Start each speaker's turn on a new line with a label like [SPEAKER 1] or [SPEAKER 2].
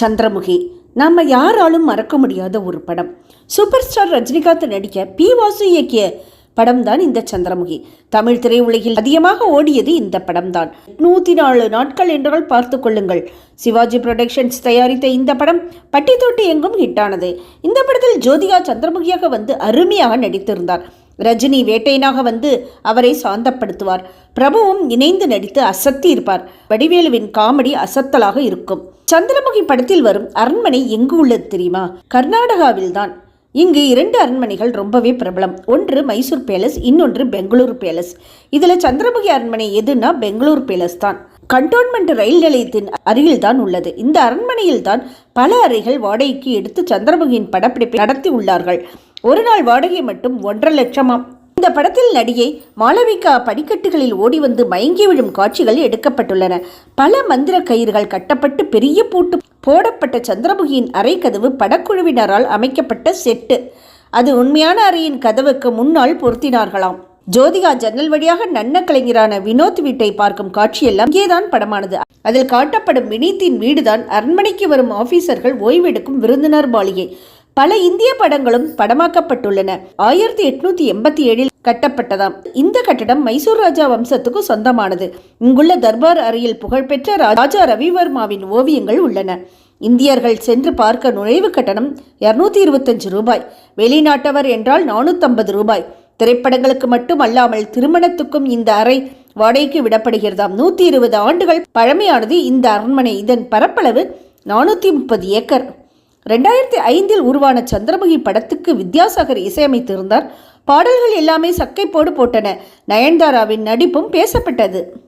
[SPEAKER 1] சந்திரமுகி. நாம யாராலும் மறக்க முடியாத ஒரு படம். சூப்பர் ஸ்டார் ரஜினிகாந்த் நடிக்க பி வாசு இயக்கிய படம் தான் இந்த சந்திரமுகி. தமிழ் திரையுலகில் அதிகமாக ஓடியது இந்த படம் தான் நூற்றி நாலு நாட்கள் என்றால் பார்த்து கொள்ளுங்கள். சிவாஜி புரொடக்ஷன்ஸ் தயாரித்த இந்த படம் பட்டி தொட்டி எங்கும் ஹிட்டானது இந்த படத்தில் ஜோதிகா சந்திரமுகியாக வந்து அருமையாக நடித்திருந்தார். ரஜினி வேட்டையனாக வந்து அவரை சாந்தப்படுத்துவார். பிரபுவும் இணைந்து நடித்து அசத்தி இருப்பார். வடிவேலுவின் காமெடி அசத்தலாக இருக்கும். சந்திரமுகி படத்தில் வரும் அரண்மனை எங்கு உள்ளது தெரியுமா? கர்நாடகாவில் தான் இங்கு இரண்டு அரண்மனைகள் ரொம்பவே பிரபலம். ஒன்று மைசூர் பேலஸ் இன்னொன்று பெங்களூர் பேலஸ். இதில் சந்திரமுகி அரண்மனை எதுன்னா பெங்களூர் பேலஸ் தான். கண்டோன்மெண்ட் ரயில் நிலையத்தின் அருகில்தான் உள்ளது. இந்த அரண்மனையில் தான் பல அறைகள் வாடகைக்கு எடுத்து சந்திரமுகியின் படப்பிடிப்பை நடத்தி உள்ளார்கள். ஒரு நாள் வாடகை மட்டும் ஒன்றரை லட்சமாம். இந்த படத்தில் நடிகை மாளவிகா படிக்கட்டுகளில் ஓடி வந்து மயங்கி விழும் காட்சிகள் எடுக்கப்பட்டுள்ளன. பல மந்திர கயிறுகள் கட்டப்பட்டு பெரிய பூட்டு போடப்பட்ட சந்திரமுகியின் அறை கதவு படக்குழுவினரால் அமைக்கப்பட்ட செட்டு. அது உண்மையான அறையின் கதவுக்கு முன்னால் பொருத்தினார்களாம். ஜோதிகா ஜன்னல் வழியாக நன்ன கலைஞரான வினோத் வீட்டை பார்க்கும் காட்சியெல்லாம் இங்கேதான் படமானது. அதில் காட்டப்படும் வினீத்தின் வீடுதான் அரண்மனைக்கு வரும் ஆபீசர்கள் ஓய்வெடுக்கும் விருந்தினர் மாளிகை. பல இந்திய படங்களும் படமாக்கப்பட்டுள்ளன. ஆயிரத்தி எட்நூத்தி எண்பத்தி ஏழில் கட்டப்பட்டதாம். இந்த கட்டடம் மைசூர் ராஜா வம்சத்துக்கு சொந்தமானது. இங்குள்ள தர்பார் அறையில் புகழ்பெற்ற ராஜா ரவிவர்மாவின் ஓவியங்கள் உள்ளன. இந்தியர்கள் சென்று பார்க்க நுழைவு கட்டணம் இருநூத்தி இருபத்தஞ்சு ரூபாய். வெளிநாட்டவர் என்றால் நானூற்றம்பது ரூபாய். திரைப்படங்களுக்கு மட்டுமல்லாமல் திருமணத்துக்கும் இந்த அறை வாடகைக்கு விடப்படுகிறதாம். நூற்றி இருபது ஆண்டுகள் பழமையானது இந்த அரண்மனை. இதன் பரப்பளவு நானூற்றி முப்பது ஏக்கர். ரெண்டாயிரத்தி ஐந்தில் உருவான சந்திரமுகி படத்துக்கு வித்யாசாகர் இசையமைத்திருந்தார். பாடல்கள் எல்லாமே சக்கைப்போடு போட்டன. நயன்தாராவின் நடிப்பும் பேசப்பட்டது.